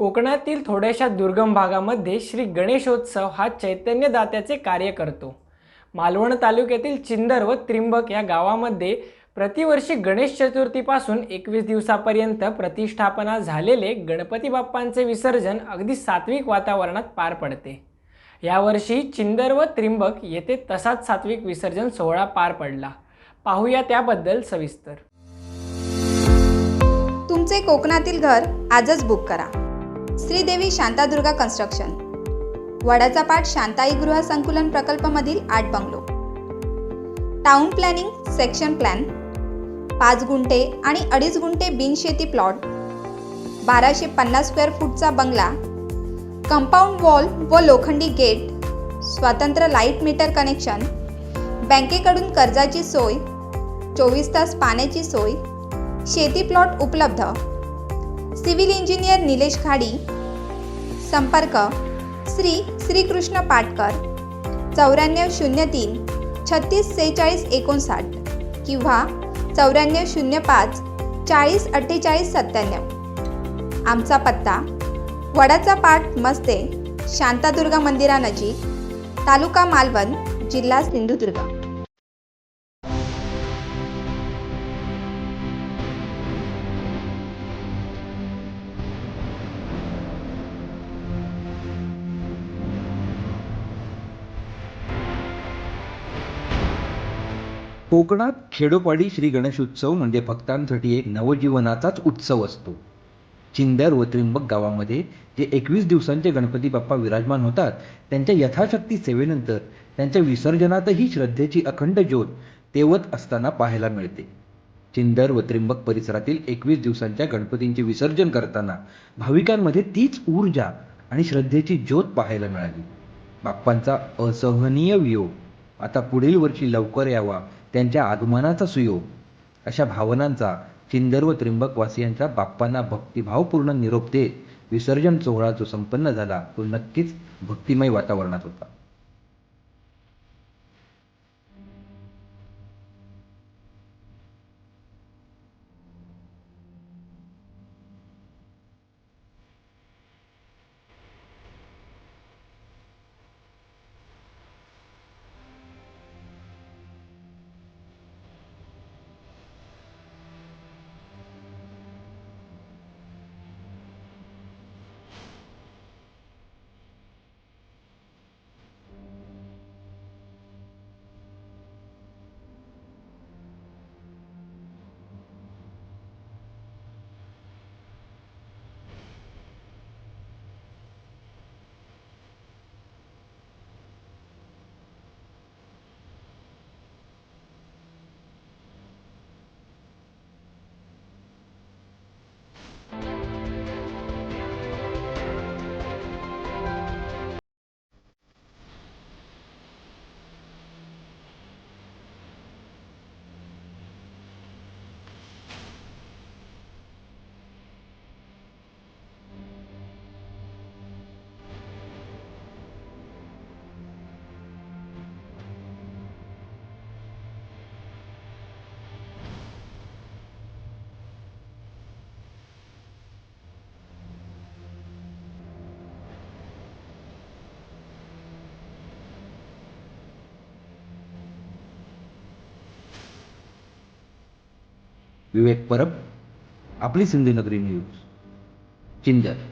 कोकणातील थोड्याशा दुर्गम भागामध्ये श्री गणेशोत्सव हा चैतन्यदात्याचे कार्य करतो. मालवण तालुक्यातील चिंदर व त्रिंबक या गावामध्ये प्रतिवर्षी गणेश चतुर्थीपासून एकवीस दिवसापर्यंत प्रतिष्ठापना झालेले गणपती बाप्पांचे विसर्जन अगदी सात्विक वातावरणात पार पडते. यावर्षी चिंदर व त्रिंबक येथे तसाच सात्विक विसर्जन सोहळा पार पडला. पाहूया त्याबद्दल सविस्तर. तुमचे कोकणातील घर आजच बुक करा. श्रीदेवी शांतादुर्गा कन्स्ट्रक्शन वडाचा पाठ शांताई गृह संकुलन प्रकल्पमधील आठ bungalow. Town planning section plan पाच गुंठे आणि अडीच गुंठे बिनशेती प्लॉट बाराशे पन्नास स्क्वेअर फूटचा बंगला. कंपाऊंड वॉल व लोखंडी गेट स्वतंत्र लाइट मीटर कनेक्शन बँकेकडून कर्जाची सोय. चोवीस तास पाण्याची सोय. शेती प्लॉट उपलब्ध. सिव्हिल इंजिनियर निलेश खाडी. संपर्क श्री श्रीकृष्ण पाटकर. चौऱ्याण्णव शून्य तीन छत्तीस सेहेचाळीस एकोणसाठ किंवा चौऱ्याण्णव शून्य पाच चाळीस अठ्ठेचाळीस सत्त्याण्णव. आमचा पत्ता वडाचा पाट मस्ते शांतादुर्गा मंदिरानजीक तालुका मालवण जिल्हा सिंधुदुर्ग. कोकणात खेडोपाडी श्री गणेशोत्सव म्हणजे भक्तांसाठी एक नवजीवनाचाच उत्सव असतो. चिंदर व त्रिंबक गावामध्ये जे एकवीस दिवसांचे गणपती बाप्पा विराजमान होतात त्यांच्या यथाशक्ती सेवेनंतर त्यांच्या विसर्जनातही श्रद्धेची अखंड ज्योत तेवत असताना पाहायला मिळते. चिंदर व त्रिंबक परिसरातील एकवीस दिवसांच्या गणपतींचे विसर्जन करताना भाविकांमध्ये तीच ऊर्जा आणि श्रद्धेची ज्योत पाहायला मिळाली. बाप्पांचा असहनीय वियोग. आता पुढील वर्षी लवकर यावा त्यांच्या आगमनाचा सुयोग अशा भावनांचा चिंदर व बाप्पांना भक्तिभावपूर्ण निरोप देत विसर्जन सोहळा जो संपन्न झाला तो नक्कीच भक्तिमय वातावरणात होता. विवेक परब आपली सिंधुनगरी न्यूज चिंदर.